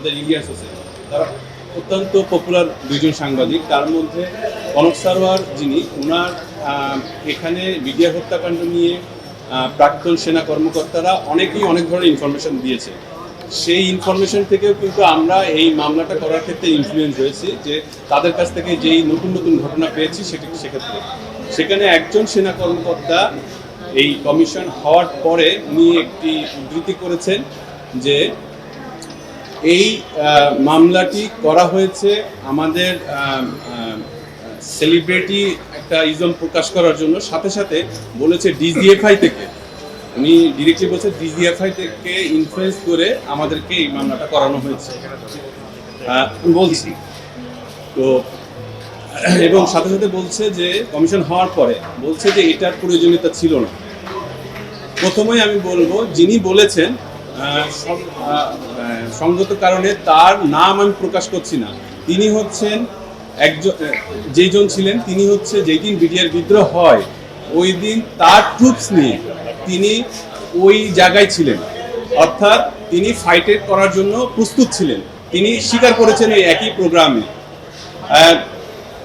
আমাদের ইলিয়াস হোসেন তারা অত্যন্ত পপুলার দুইজন সাংবাদিক। তার মধ্যে কনক সারোয়ার যিনি ওনার এখানে মিডিয়া হত্যাকাণ্ড নিয়ে প্রাক্তন সেনা কর্মকর্তারা অনেকেই অনেক ধরনের ইনফরমেশন দিয়েছে। সেই ইনফরমেশন থেকেও কিন্তু আমরা এই মামলাটা করার ক্ষেত্রে ইনফ্লুয়েন্স হয়েছি যে তাদের কাছ থেকে যেই নতুন নতুন ঘটনা পেয়েছি সেটি সেক্ষেত্রে। সেখানে একজন সেনা কর্মকর্তা এই কমিশন হওয়ার পরে উনি একটি উদ্ধৃতি করেছেন যে এই মামলাটি করা হয়েছে আমাদের সেলিব্রিটি একটা ইজম প্রকাশ করার জন্য। সাথে সাথে বলেছে ডিজিএফআই থেকে। উনি ডিরেক্টলি বলছে ডিজিএফআই থেকে ইনফ্লুয়েন্স করে আমাদেরকে এই মামলাটা করানো হয়েছে। বলছি। তো, এবং সাথে সাথে বলছে যে কমিশন হওয়ার পরে বলছে যে এটার প্রয়োজনীয়তা ছিল না। প্রথমেই আমি বলব, যিনি বলেছেন সঙ্গত কারণে তার নাম আমি প্রকাশ করছি না। তিনি হচ্ছেন একজন যেইজন ছিলেন, তিনি হচ্ছে যেই দিন বিডিআর বিদ্রোহ হয় ওই দিন তার ট্রুপস নিয়ে তিনি ওই জায়গায় ছিলেন। অর্থাৎ তিনি ফাইটে করার জন্য প্রস্তুত ছিলেন। তিনি স্বীকার করেছেন এই একই প্রোগ্রামে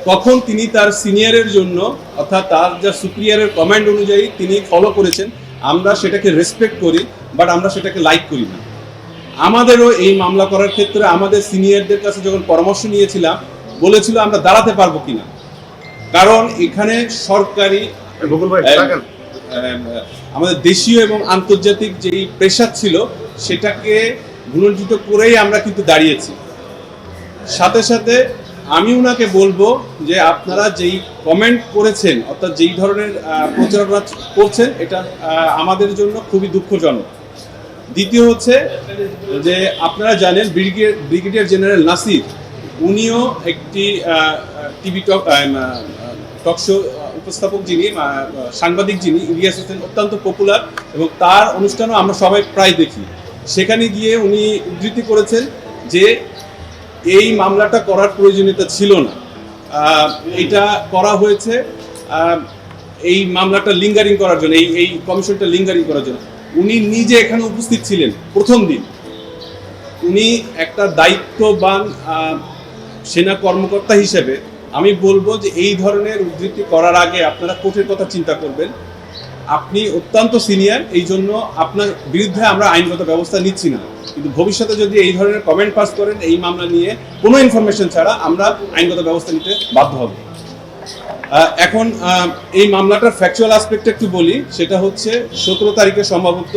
কখন তিনি তার সিনিয়রের জন্য, অর্থাৎ তার যা সুপ্রিয়ারের কমান্ড অনুযায়ী তিনি ফলো করেছেন, আমরা সেটাকে রেসপেক্ট করি বাট আমরা সেটাকে লাইক করি না। আমাদেরও এই মামলা করার ক্ষেত্রে আমাদের সিনিয়রদের কাছে যখন পরামর্শ নিয়েছিলাম বলেছিল আমরা দাঁড়াতে পারব কিনা। কারণ এখানে সরকারি আমাদের দেশীয় এবং আন্তর্জাতিক যেই প্রেশার ছিল সেটাকে গুণজিত করেই আমরা কিন্তু দাঁড়িয়েছি। সাথে সাথে আমি ওনাকে বলব যে আপনারা যেই কমেন্ট করেছেন অর্থাৎ যেই ধরনের প্রচারণা করছেন এটা আমাদের জন্য খুবই দুঃখজনক। দ্বিতীয় হচ্ছে যে আপনারা জানেন ব্রিগেডিয়ার ব্রিগেডিয়ার জেনারেল নাসির, উনিও একটি টিভি টক টক শো উপস্থাপক যিনি সাংবাদিক যিনি, ইলিয়াস হোসেন অত্যন্ত পপুলার এবং তার অনুষ্ঠানও আমরা সবাই প্রায় দেখি। সেখানে গিয়ে উনি উদ্ধৃতি করেছেন যে এই মামলাটা করার প্রয়োজনীয়তা ছিল না। এটা করা হয়েছে এই মামলাটা লিঙ্গারিং করার জন্য, এই এই কমিশনটা লিঙ্গারিং করার জন্য। উনি নিজে এখানে উপস্থিত ছিলেন, প্রথম দিন। উনি একটা দায়িত্ববান সেনা কর্মকর্তা হিসেবে আমি বলব যে এই ধরনের উদ্ধৃতি করার আগে আপনারা কোর্টের কথা চিন্তা করবেন। আপনি অত্যন্ত সিনিয়র, এই জন্য আপনার বিরুদ্ধে আমরা আইনগত ব্যবস্থা নিচ্ছি না। কিন্তু ভবিষ্যতে যদি এই ধরনের কমেন্ট পাস করেন, এই মামলা নিয়ে কোনো ইনফরমেশন ছাড়া আমরা আইনগত ব্যবস্থা নিতে বাধ্য হব। এখন এই মামলাটার ফ্যাকচুয়াল আসপেক্ট একটু বলি। সেটা হচ্ছে, সতেরো তারিখে সম্ভবত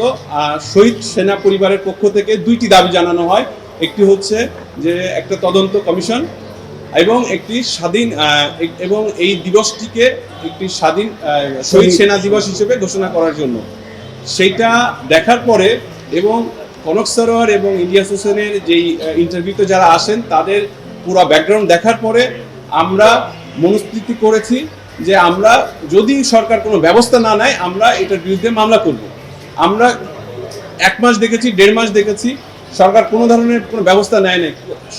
শহীদ সেনা পরিবারের পক্ষ থেকে দুইটি দাবি জানানো হয়। একটি হচ্ছে যে, একটা তদন্ত কমিশন এবং একটি স্বাধীন এবং এই দিবসটিকে একটি স্বাধীন শহীদ সেনা দিবস হিসেবে ঘোষণা করার জন্য। সেইটা দেখার পরে এবং কনক সরোয়ার এবং ইলিয়াস হোসেনের যেই ইন্টারভিউতে যারা আসেন, তাদের পুরো ব্যাকগ্রাউন্ড দেখার পরে আমরা মনস্থিতি করেছি যে আমরা যদি সরকার কোনো ব্যবস্থা না নেয়, আমরা এটার বিরুদ্ধে মামলা করব। আমরা এক মাস দেখেছি, দেড় মাস দেখেছি, সরকার কোনো ধরনের কোনো ব্যবস্থা নেয় নাই।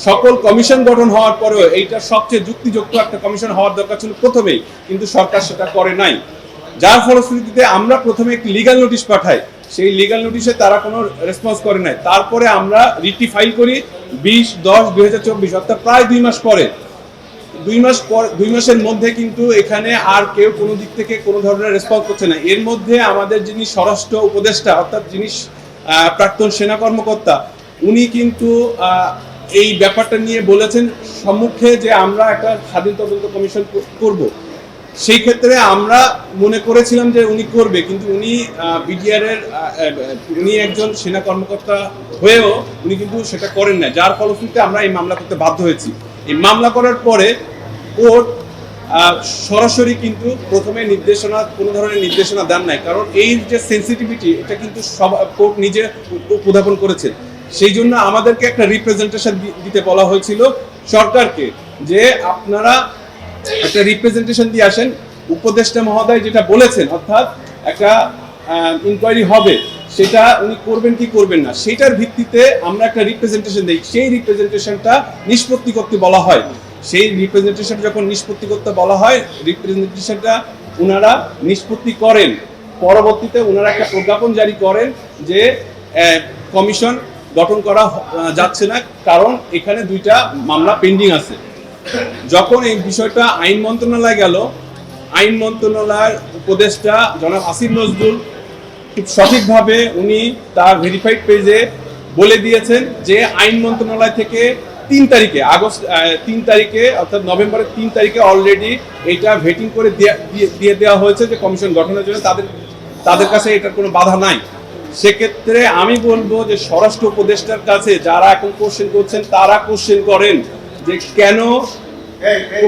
সকল কমিশন গঠন হওয়ার পরেও এইটা সবচেয়ে যুক্তিযুক্ত একটা কমিশন হওয়ার দরকার ছিল প্রথমেই, কিন্তু সরকার সেটা করে নাই। যার ফলশ্রুতিতে আমরা প্রথমে একটি লিগাল নোটিশ পাঠাই। সেই লিগাল নোটিশে তারা কোনো রেসপন্স করে নাই। তারপরে আমরা রিটি ফাইল করি, বিশ, দশ, দুই হাজার চব্বিশ, অর্থাৎ প্রায় দুই মাস পরে। দুই মাস পর, দুই মাসের মধ্যে কিন্তু এখানে আর কেউ কোনো দিক থেকে কোনো ধরনের রেসপন্স করছে না। এর মধ্যে আমাদের যিনি স্বরাষ্ট্র উপদেষ্টা, অর্থাৎ যিনি প্রাক্তন সেনা কর্মকর্তা, উনি কিন্তু এই ব্যাপারটা নিয়ে বলেছেন, সম্মুখে যে আমরা একটা স্বাধীন তদন্ত কমিশন করব। সেই ক্ষেত্রে আমরা মনে করেছিলাম যে উনি করবে, কিন্তু উনি বিডিআর এর উনি একজন সেনা কর্মকর্তা হয়েও উনি কিন্তু সেটা করেন না যার ফলশ্রুতিতে আমরা এই মামলা করতে বাধ্য হয়েছি। এই মামলা করার পরে কোর্ট সরাসরি কিন্তু প্রথমে নির্দেশনা, কোনো ধরনের নির্দেশনা দেন নাই। কারণ এই যে সেন্সিটিভিটি এটা কিন্তু সব, কোর্ট নিজে উপস্থাপন করেছে সেই জন্য আমাদেরকে একটা রিপ্রেজেন্টেশন দিতে বলা হয়েছিল সরকারকে যে আপনারা একটা রিপ্রেজেন্টেশন দিয়ে আসেন উপদেষ্টা মহোদয় যেটা বলেছেন অর্থাৎ একটা ইনকোয়ারি হবে সেটা উনি করবেন কি করবেন না, সেটার ভিত্তিতে আমরা একটা রিপ্রেজেন্টেশন দিই। সেই রিপ্রেজেন্টেশনটা নিষ্পত্তি করতে বলা হয়। সেই রিপ্রেজেন্টেশন যখন নিষ্পত্তি করতে বলা হয় রিপ্রেজেন্টেশনটা ওনারা নিষ্পত্তি করেন। পরবর্তীতে ওনারা একটা প্রজ্ঞাপন জারি করেন যে কমিশন গঠন করা যাচ্ছে না, কারণ এখানে দুইটা মামলা পেন্ডিং আছে। যখন এই বিষয়টা আইন মন্ত্রণালয়ে গেল, আইন মন্ত্রণালয়ের উপদেষ্টা জনাব আসিফ নজরুল সঠিকভাবে উনি তার ভেরিফাইড পেজে বলে দিয়েছেন যে আইন মন্ত্রণালয় থেকে তিন তারিখে আগস্ট তিন তারিখে অর্থাৎ নভেম্বরের তিন তারিখে অলরেডি এটা ভেটিং করে দিয়ে- দেওয়া হয়েছে যে কমিশন গঠনের জন্য তাদের তাদের কাছে এটার কোনো বাধা নাই। সেক্ষেত্রে আমি বলব যে স্বরাষ্ট্র উপদেষ্টার কাছে যারা এখন কোশ্চেন করছেন তারা কোশ্চেন করেন যে কেন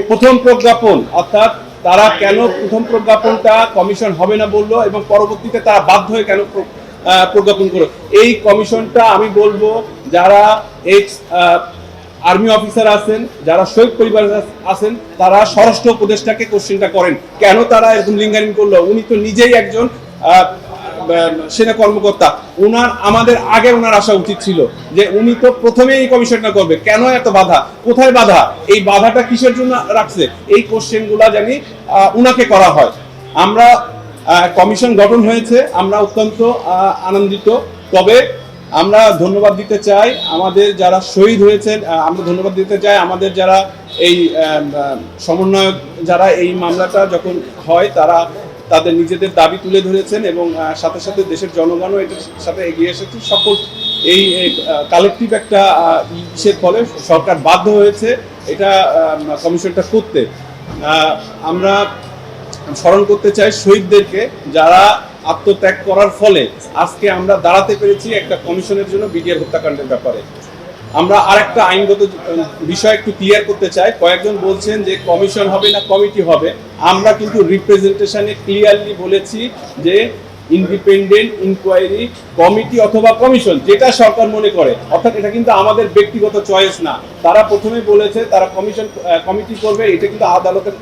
প্রথম প্রজ্ঞাপন অর্থাৎ তারা কেন প্রথম প্রজ্ঞাপনটা কমিশন হবে না বলল এবং পরবর্তীতে তারা বাধ্য হয়ে কেন প্রজ্ঞাপন করল? এই কমিশনটা আমি বলব, যারা এক্স আর্মি অফিসার আছেন, যারা শহীদ পরিবার আছেন, তারা স্বরাষ্ট্র উপদেষ্টাকে কোশ্চেনটা করেন। কেন তারা এরকম লিঙ্গারিং করল? উনি তো নিজেই একজন সেনা কর্মকর্তা ওনার আমাদের আগে ওনার আসা উচিত ছিল যে উনি তো প্রথমে এই কমিশনটা করবে। কেন এত বাধা? কোথায় বাধা? এই বাধাটা কিসের জন্য রাখছে? এই কোশ্চেনগুলা জানি উনাকে করা হয়। আমরা কমিশন গঠন হয়েছে, আমরা অত্যন্ত আনন্দিত। তবে আমরা ধন্যবাদ দিতে চাই আমাদের যারা শহীদ হয়েছেন আমরা ধন্যবাদ দিতে চাই আমাদের যারা এই সমন্বয়ক, যারা এই মামলাটা যখন হয়, তারা তাদের নিজেদের দাবি তুলে ধরেছেন এবং সাথে সাথে দেশের জনগণও এটার সাথে এগিয়ে এসেছে। সকল এই কালেকটিভ একটা ইসের ফলে সরকার বাধ্য হয়েছে এটা কমিশনটা করতে। আমরা স্মরণ করতে চাই শহীদদেরকে যারা আত্মত্যাগ করার ফলে আজকে আমরা দাঁড়াতে পেরেছি একটা কমিশনের জন্য বিডিআর হত্যাকাণ্ডের ব্যাপারে। আমরা আরেকটা আইনগত বিষয় একটু ক্লিয়ার করতে চাই। কয়েকজন বলছেন যে কমিশন হবে না কমিটি হবে। আমরা কিন্তু রিপ্রেজেন্টেশনে ক্লিয়ারলি বলেছি যে ইন্ডিপেন্ডেন্ট ইনকোয়ারি কমিটি অথবা কমিশন, যেটা সরকার মনে করে। অর্থাৎ এটা কিন্তু আমাদের ব্যক্তিগত চয়েস না। তারা প্রথমে বলেছে তারা কমিশন কমিটি করবে। এটা কিন্তু আদালতের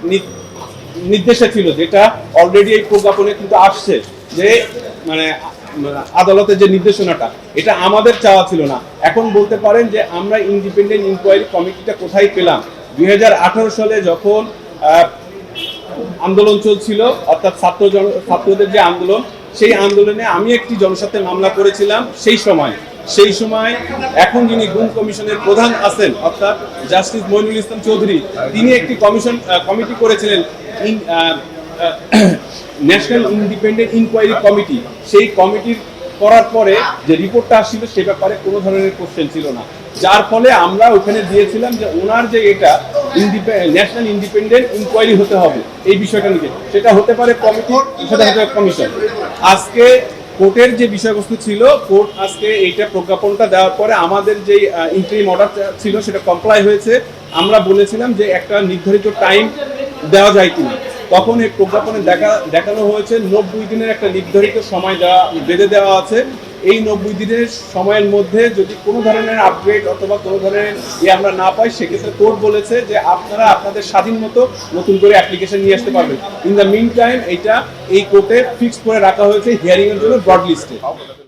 নির্দেশে ছিল, যেটা অলরেডি এই প্রজ্ঞাপনে কিন্তু আসছে। যে মানে আদালতের যে নির্দেশনাটা, এটা আমাদের চাওয়া ছিল না। এখন বলতে পারেন যে আমরা ইন্ডিপেন্ডেন্ট ইনকোয়ারি কমিটিটা কোথায় পেলাম? দুই হাজার আঠারো সালে যখন আন্দোলন চলছিল, অর্থাৎ ছাত্র ছাত্রদের যে আন্দোলন, সেই আন্দোলনে আমি একটি জনস্বার্থে মামলা করেছিলাম সেই সময়। সেই সময় এখন যিনি গুম কমিশনের প্রধান আছেন, অর্থাৎ জাস্টিস মইনুল ইসলাম চৌধুরী, তিনি একটি কমিশন কমিটি করেছিলেন ন্যাশনাল ইন্ডিপেন্ডেন্ট ইনকোয়ারি কমিটি সেই কমিটির করার পরে যে রিপোর্টটা আসছিল, সে ব্যাপারে কোনো ধরনের কোশ্চেন ছিল না। যার ফলে আমরা ওখানে দিয়েছিলাম যে ওনার যে এটা ন্যাশনাল ইন্ডিপেন্ডেন্ট ইনকোয়ারি হতে হবে, এই বিষয়টা নিয়ে। সেটা হতে পারে কমিটি সেটা হতে পারে কমিশন আজকে কোর্টের যে বিষয়বস্তু ছিল, কোর্ট আজকে এইটা প্রজ্ঞাপনটা দেওয়ার পরে আমাদের যে ইন্টারিম অর্ডার ছিল, সেটা কমপ্লাই হয়েছে। আমরা বলেছিলাম যে একটা নির্ধারিত টাইম দেওয়া যায় কিনা। তখন এই প্রজ্ঞাপনে দেখা, দেখানো হয়েছে নব্বই দিনের একটা নির্ধারিত সময় দেওয়া বেঁধে দেওয়া আছে। এই নব্বই দিনের সময়ের মধ্যে যদি কোনো ধরনের আপগ্রেড অথবা কোনো ধরনের ইয়ে আমরা না পাই, সেক্ষেত্রে কোর্ট বলেছে যে আপনারা আপনাদের স্বাধীন মতো নতুন করে অ্যাপ্লিকেশন নিয়ে আসতে পারবেন। ইন দ্য মিন টাইম এইটা এই কোর্টে ফিক্স করে রাখা হয়েছে হিয়ারিং এর জন্য ব্রড লিস্টে